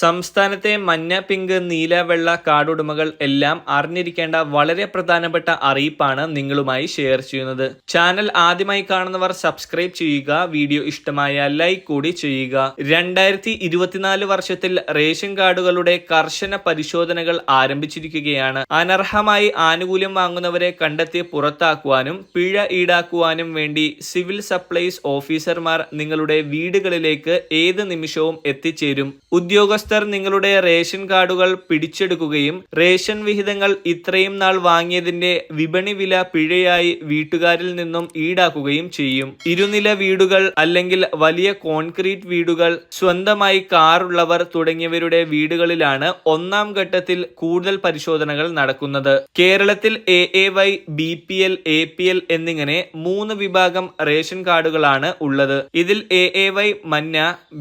സംസ്ഥാനത്തെ മഞ്ഞ പിങ്ക് നീല വെള്ള കാർഡുടമകൾ എല്ലാം അറിഞ്ഞിരിക്കേണ്ട വളരെ പ്രധാനപ്പെട്ട അറിയിപ്പാണ് നിങ്ങളുമായി ഷെയർ ചെയ്യുന്നത്. ചാനൽ ആദ്യമായി കാണുന്നവർ സബ്സ്ക്രൈബ് ചെയ്യുക വീഡിയോ ഇഷ്ടമായ ലൈക്ക് കൂടി ചെയ്യുക. രണ്ടായിരത്തി ഇരുപത്തിനാല് വർഷത്തിൽ റേഷൻ കാർഡുകളുടെ കർശന പരിശോധനകൾ ആരംഭിച്ചിരിക്കുകയാണ്. അനർഹമായി ആനുകൂല്യം വാങ്ങുന്നവരെ കണ്ടെത്തി പുറത്താക്കുവാനും പിഴ ഈടാക്കുവാനും വേണ്ടി സിവിൽ സപ്ലൈസ് ഓഫീസർമാർ നിങ്ങളുടെ വീടുകളിലേക്ക് ഏത് നിമിഷവും എത്തിച്ചേരും. ഉദ്യോഗസ്ഥർ നിങ്ങളുടെ റേഷൻ കാർഡുകൾ പിടിച്ചെടുക്കുകയും റേഷൻ വിഹിതങ്ങൾ ഇത്രയും നാൾ വാങ്ങിയതിന്റെ വിപണി വില പിഴയായി വീട്ടുകാരിൽ നിന്നും ഈടാക്കുകയും ചെയ്യും. ഇരുനില വീടുകൾ അല്ലെങ്കിൽ വലിയ കോൺക്രീറ്റ് വീടുകൾ സ്വന്തമായി കാറുള്ളവർ തുടങ്ങിയവരുടെ വീടുകളിലാണ് ഒന്നാം ഘട്ടത്തിൽ കൂടുതൽ പരിശോധനകൾ നടക്കുന്നത്. കേരളത്തിൽ A A Y B P L A P L എന്നിങ്ങനെ മൂന്ന് വിഭാഗം റേഷൻ കാർഡുകളാണ് ഉള്ളത്. ഇതിൽ എ എ വൈ മഞ്ഞ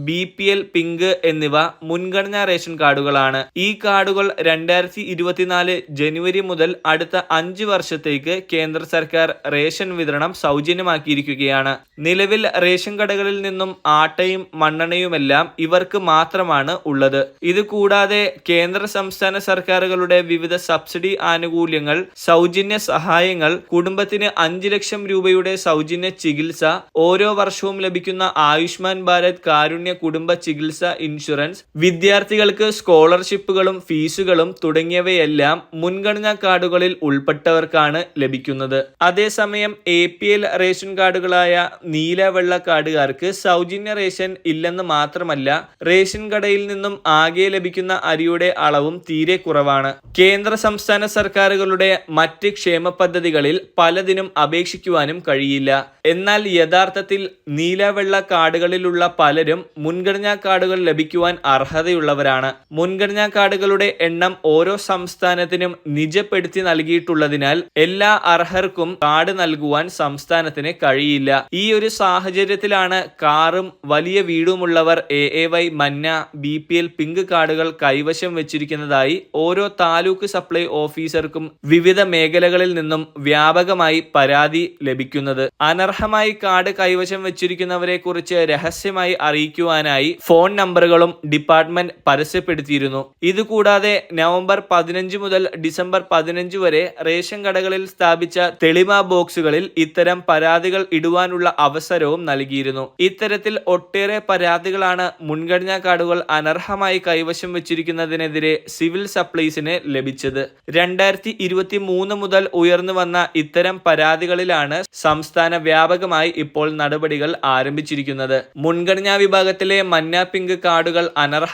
ബി പി എൽ പിങ്ക് എന്നിവ മുൻഗണനാ റേഷൻ കാർഡുകളാണ്. ഈ കാർഡുകൾ രണ്ടായിരത്തി ഇരുപത്തിനാല് ജനുവരി മുതൽ അടുത്ത അഞ്ച് വർഷത്തേക്ക് കേന്ദ്ര സർക്കാർ റേഷൻ വിതരണം സൗജന്യമാക്കിയിരിക്കുകയാണ്. നിലവിൽ റേഷൻ കടകളിൽ നിന്നും ആട്ടയും മണ്ണെണ്ണയുമെല്ലാം ഇവർക്ക് മാത്രമാണ് ഉള്ളത്. ഇത് കൂടാതെ കേന്ദ്ര സംസ്ഥാന സർക്കാരുകളുടെ വിവിധ സബ്സിഡി ആനുകൂല്യങ്ങൾ സൗജന്യ സഹായങ്ങൾ കുടുംബത്തിന് അഞ്ച് ലക്ഷം രൂപയുടെ സൗജന്യ ചികിത്സ ഓരോ വർഷവും ലഭിക്കുന്ന ആയുഷ്മാൻ ഭാരത് കാരുണ്യ കുടുംബ ചികിത്സ ഇൻഷുറൻസ് വിദ്യാർത്ഥികൾക്ക് സ്കോളർഷിപ്പുകളും ഫീസുകളും തുടങ്ങിയവയെല്ലാം മുൻഗണനാ കാർഡുകളിൽ ഉൾപ്പെട്ടവർക്കാണ് ലഭിക്കുന്നത്. അതേസമയം എ പി എൽ റേഷൻ കാർഡുകളായ നീല വെള്ള കാർഡുകാർക്ക് സൗജന്യ റേഷൻ ഇല്ലെന്ന് മാത്രമല്ല റേഷൻ കടയിൽ നിന്നും ആകെ ലഭിക്കുന്ന അരിയുടെ അളവും തീരെ കുറവാണ്. കേന്ദ്ര സംസ്ഥാന സർക്കാരുകളുടെ മറ്റ് ക്ഷേമ പദ്ധതികളിൽ പലതിനും അപേക്ഷിക്കുവാനും കഴിയില്ല. എന്നാൽ യഥാർത്ഥത്തിൽ നീല വെള്ള കാർഡുകളിലുള്ള പലരും മുൻഗണനാ കാർഡുകൾ ലഭിക്കുവാൻ അർഹതയുള്ളവരാണ് മുൻഗണനാ കാർഡുകളുടെ എണ്ണം ഓരോ സംസ്ഥാനത്തിനും നിജപ്പെടുത്തി നൽകിയിട്ടുള്ളതിനാൽ എല്ലാ അർഹർക്കും കാർഡ് നൽകുവാൻ സംസ്ഥാനത്തിന് കഴിയില്ല. ഈ ഒരു സാഹചര്യത്തിലാണ് കാറും വലിയ വീടുമുള്ളവർ എ എ വൈ മന്ന ബി പി എൽ പിങ്ക് കാർഡുകൾ കൈവശം വെച്ചിരിക്കുന്നതായി ഓരോ താലൂക്ക് സപ്ലൈ ഓഫീസർക്കും വിവിധ മേഖലകളിൽ നിന്നും വ്യാപകമായി പരാതി ലഭിക്കുന്നത്. അനർഹമായി കാർഡ് കൈവശം വെച്ചിരിക്കുന്നവരെ കുറിച്ച് രഹസ്യമായി അറിയിക്കുവാനായി ഫോൺ നമ്പറുകളും ഡിപ്പാർട്ട്മെന്റ് പരസ്യപ്പെടുത്തിയിരുന്നു. ഇതുകൂടാതെ നവംബർ പതിനഞ്ച് മുതൽ ഡിസംബർ പതിനഞ്ച് വരെ റേഷൻ കടകളിൽ സ്ഥാപിച്ച തെളിമ ബോക്സുകളിൽ ഇത്തരം പരാതികൾ ഇടുവാനുള്ള അവസരവും നൽകിയിരുന്നു. ഇത്തരത്തിൽ ഒട്ടേറെ പരാതികളാണ് മുൻഗണനാ കാർഡുകൾ അനർഹമായി കൈവശം വെച്ചിരിക്കുന്നതിനെതിരെ സിവിൽ സപ്ലൈസിന് ലഭിച്ചത്. രണ്ടായിരത്തി ഇരുപത്തി മൂന്ന് മുതൽ ഉയർന്നു വന്ന ഇത്തരം പരാതികളിലാണ് സംസ്ഥാന വ്യാപകമായി ഇപ്പോൾ നടപടികൾ ആരംഭിച്ചിരിക്കുന്നത്. മുൻഗണനാ വിഭാഗത്തിലെ മഞ്ഞ പിങ്ക് കാർഡുകൾ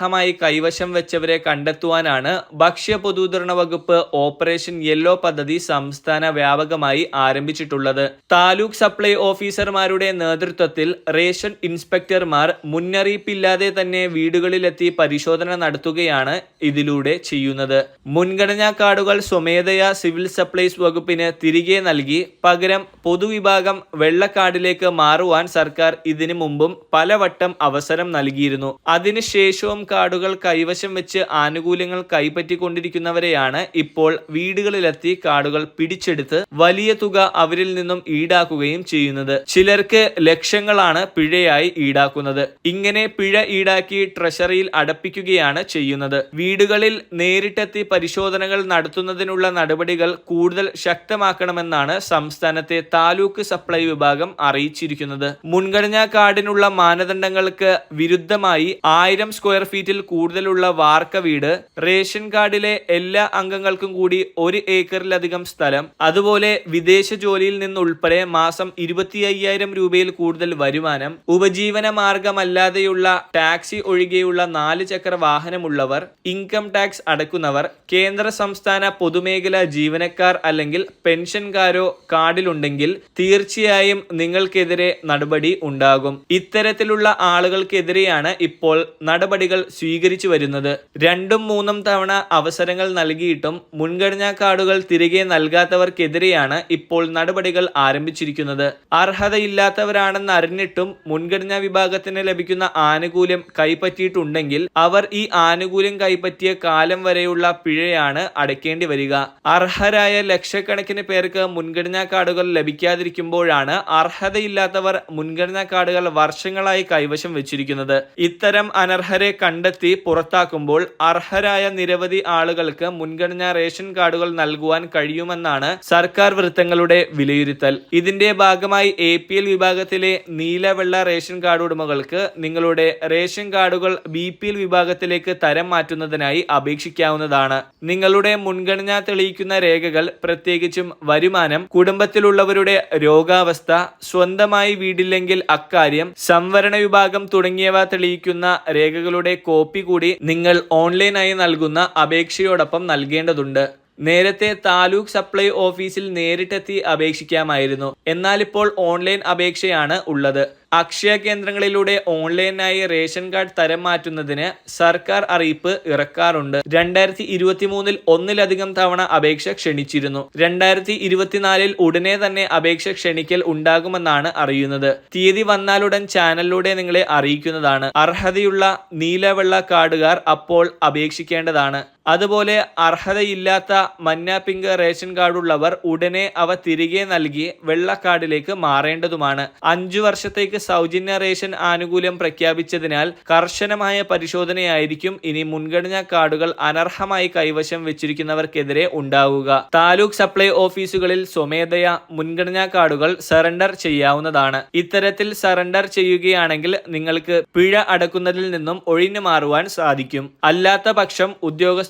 അനർഹമായി കൈവശം വെച്ചവരെ കണ്ടെത്തുവാനാണ് ഭക്ഷ്യ പൊതുവിതരണ വകുപ്പ് ഓപ്പറേഷൻ യെല്ലോ പദ്ധതി സംസ്ഥാന വ്യാപകമായി ആരംഭിച്ചിട്ടുള്ളത്. താലൂക്ക് സപ്ലൈ ഓഫീസർമാരുടെ നേതൃത്വത്തിൽ റേഷൻ ഇൻസ്പെക്ടർമാർ മുന്നറിയിപ്പില്ലാതെ തന്നെ വീടുകളിലെത്തി പരിശോധന നടത്തുകയാണ് ഇതിലൂടെ ചെയ്യുന്നത്. മുൻഗണനാ കാർഡുകൾ സ്വമേധയാ സിവിൽ സപ്ലൈസ് വകുപ്പിന് തിരികെ നൽകി പകരം പൊതുവിഭാഗം വെള്ളക്കാർഡിലേക്ക് മാറുവാൻ സർക്കാർ ഇതിനു മുമ്പും പലവട്ടം അവസരം നൽകിയിരുന്നു. അതിനുശേഷവും കാർഡുകൾ കൈവശം വെച്ച് ആനുകൂല്യങ്ങൾ കൈപ്പറ്റിക്കൊണ്ടിരിക്കുന്നവരെയാണ് ഇപ്പോൾ വീടുകളിലെത്തി കാർഡുകൾ പിടിച്ചെടുത്ത് വലിയ തുക അവരിൽ നിന്നും ഈടാക്കുകയും ചെയ്യുന്നത്. ചിലർക്ക് ലക്ഷങ്ങളാണ് പിഴയായി ഈടാക്കുന്നത്. ഇങ്ങനെ പിഴ ഈടാക്കി ട്രഷറിയിൽ അടപ്പിക്കുകയാണ് ചെയ്യുന്നത്. വീടുകളിൽ നേരിട്ടെത്തി പരിശോധനകൾ നടത്തുന്നതിനുള്ള നടപടികൾ കൂടുതൽ ശക്തമാക്കണമെന്നാണ് സംസ്ഥാനത്തെ താലൂക്ക് സപ്ലൈ വിഭാഗം അറിയിച്ചിരിക്കുന്നത്. മുൻഗണനാ കാർഡിനുള്ള മാനദണ്ഡങ്ങൾക്ക് വിരുദ്ധമായി ആയിരം സ്ക്വയർ ഫീറ്റിൽ കൂടുതലുള്ള വാർക്ക വീട് റേഷൻ കാർഡിലെ എല്ലാ അംഗങ്ങൾക്കും കൂടി ഒരു ഏക്കറിലധികം സ്ഥലം. അതുപോലെ വിദേശ ജോലിയിൽ നിന്നുൾപ്പെടെ മാസം ഇരുപത്തി അയ്യായിരം രൂപയിൽ കൂടുതൽ വരുമാനം. ഉപജീവന മാർഗമല്ലാതെയുള്ള ടാക്സി ഒഴികെയുള്ള നാല് ചക്ര വാഹനമുള്ളവർ ഇൻകം ടാക്സ് അടക്കുന്നവർ കേന്ദ്ര സംസ്ഥാന പൊതുമേഖലാ ജീവനക്കാർ അല്ലെങ്കിൽ പെൻഷൻകാരോ കാർഡിലുണ്ടെങ്കിൽ തീർച്ചയായും നിങ്ങൾക്കെതിരെ നടപടി ഉണ്ടാകും. ഇത്തരത്തിലുള്ള ആളുകൾക്കെതിരെയാണ് ഇപ്പോൾ നടപടികൾ സ്വീകരിച്ചു വരുന്നത്. രണ്ടും മൂന്നും തവണ അവസരങ്ങൾ നൽകിയിട്ടും മുൻഗണനാ കാർഡുകൾ തിരികെ നൽകാത്തവർക്കെതിരെയാണ് ഇപ്പോൾ നടപടികൾ ആരംഭിച്ചിരിക്കുന്നത്. അർഹതയില്ലാത്തവരാണെന്ന് അറിഞ്ഞിട്ടും മുൻഗണനാ വിഭാഗത്തിന് ലഭിക്കുന്ന ആനുകൂല്യം കൈപ്പറ്റിയിട്ടുണ്ടെങ്കിൽ അവർ ഈ ആനുകൂല്യം കൈപ്പറ്റിയ കാലം വരെയുള്ള പിഴയാണ് അടയ്ക്കേണ്ടി വരിക. അർഹരായ ലക്ഷക്കണക്കിന് പേർക്ക് മുൻഗണനാ കാർഡുകൾ ലഭിക്കാതിരിക്കുമ്പോഴാണ് അർഹതയില്ലാത്തവർ മുൻഗണനാ കാർഡുകൾ വർഷങ്ങളായി കൈവശം വെച്ചിരിക്കുന്നത്. ഇത്തരം അനർഹരെ കണ്ടെത്തി പുറത്താക്കുമ്പോൾ അർഹരായ നിരവധി ആളുകൾക്ക് മുൻഗണനാ റേഷൻ കാർഡുകൾ നൽകുവാൻ കഴിയുമെന്നാണ് സർക്കാർ വൃത്തങ്ങളുടെ വിലയിരുത്തൽ. ഇതിന്റെ ഭാഗമായി എ പി എൽ വിഭാഗത്തിലെ നീലവെള്ള റേഷൻ കാർഡ് ഉടമകൾക്ക് നിങ്ങളുടെ റേഷൻ കാർഡുകൾ ബി പി എൽ വിഭാഗത്തിലേക്ക് തരം മാറ്റുന്നതിനായി അപേക്ഷിക്കാവുന്നതാണ്. നിങ്ങളുടെ മുൻഗണന തെളിയിക്കുന്ന രേഖകൾ പ്രത്യേകിച്ചും വരുമാനം കുടുംബത്തിലുള്ളവരുടെ രോഗാവസ്ഥ സ്വന്തമായി വീടില്ലെങ്കിൽ അക്കാര്യം സംവരണ വിഭാഗം തുടങ്ങിയവ തെളിയിക്കുന്ന രേഖകളുടെ കോപ്പി കൂടി നിങ്ങൾ ഓൺലൈനായി നൽകുന്ന അപേക്ഷയോടൊപ്പം നൽകേണ്ടതുണ്ട്. നേരത്തെ താലൂക്ക് സപ്ലൈ ഓഫീസിൽ നേരിട്ടെത്തി അപേക്ഷിക്കാമായിരുന്നു. എന്നാൽ ഇപ്പോൾ ഓൺലൈൻ അപേക്ഷയാണ് ഉള്ളത്. അക്ഷയ കേന്ദ്രങ്ങളിലൂടെ ഓൺലൈനായി റേഷൻ കാർഡ് തരം മാറ്റുന്നതിന് സർക്കാർ അറിയിപ്പ് ഇറക്കാറുണ്ട്. രണ്ടായിരത്തി ഇരുപത്തി മൂന്നിൽ ഒന്നിലധികം തവണ അപേക്ഷ ക്ഷണിച്ചിരുന്നു. രണ്ടായിരത്തി ഇരുപത്തിനാലിൽ ഉടനെ തന്നെ അപേക്ഷ ക്ഷണിക്കൽ ഉണ്ടാകുമെന്നാണ് അറിയുന്നത്. തീയതി വന്നാലുടൻ ചാനലിലൂടെ നിങ്ങളെ അറിയിക്കുന്നതാണ്. അർഹതയുള്ള നീലവെള്ള കാർഡുകാർ അപ്പോൾ അപേക്ഷിക്കേണ്ടതാണ്. അതുപോലെ അർഹതയില്ലാത്ത മഞ്ഞ പിങ്ക് റേഷൻ കാർഡുള്ളവർ ഉടനെ അവ തിരികെ നൽകി വെള്ള കാർഡിലേക്ക് മാറേണ്ടതുമാണ്. അഞ്ചു വർഷത്തേക്ക് സൗജന്യ റേഷൻ ആനുകൂല്യം പ്രഖ്യാപിച്ചതിനാൽ കർശനമായ പരിശോധനയായിരിക്കും ഇനി മുൻഗണനാ കാർഡുകൾ അനർഹമായി കൈവശം വെച്ചിരിക്കുന്നവർക്കെതിരെ ഉണ്ടാവുക. താലൂക്ക് സപ്ലൈ ഓഫീസുകളിൽ സ്വമേധയാ മുൻഗണനാ കാർഡുകൾ സറണ്ടർ ചെയ്യാവുന്നതാണ്. ഇത്തരത്തിൽ സറണ്ടർ ചെയ്യുകയാണെങ്കിൽ നിങ്ങൾക്ക് പിഴ അടക്കുന്നതിൽ നിന്നും ഒഴിഞ്ഞു മാറുവാൻ സാധിക്കും. അല്ലാത്ത പക്ഷം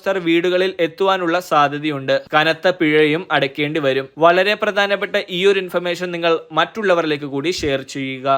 ഉദ്യോഗസ്ഥർ വീടുകളിൽ എത്തുവാനുള്ള സാധ്യതയുണ്ട്. കനത്ത പിഴയും അടയ്ക്കേണ്ടി വരും. വളരെ പ്രധാനപ്പെട്ട ഈ ഒരു ഇൻഫർമേഷൻ നിങ്ങൾ മറ്റുള്ളവരിലേക്ക് കൂടി ഷെയർ ചെയ്യുക.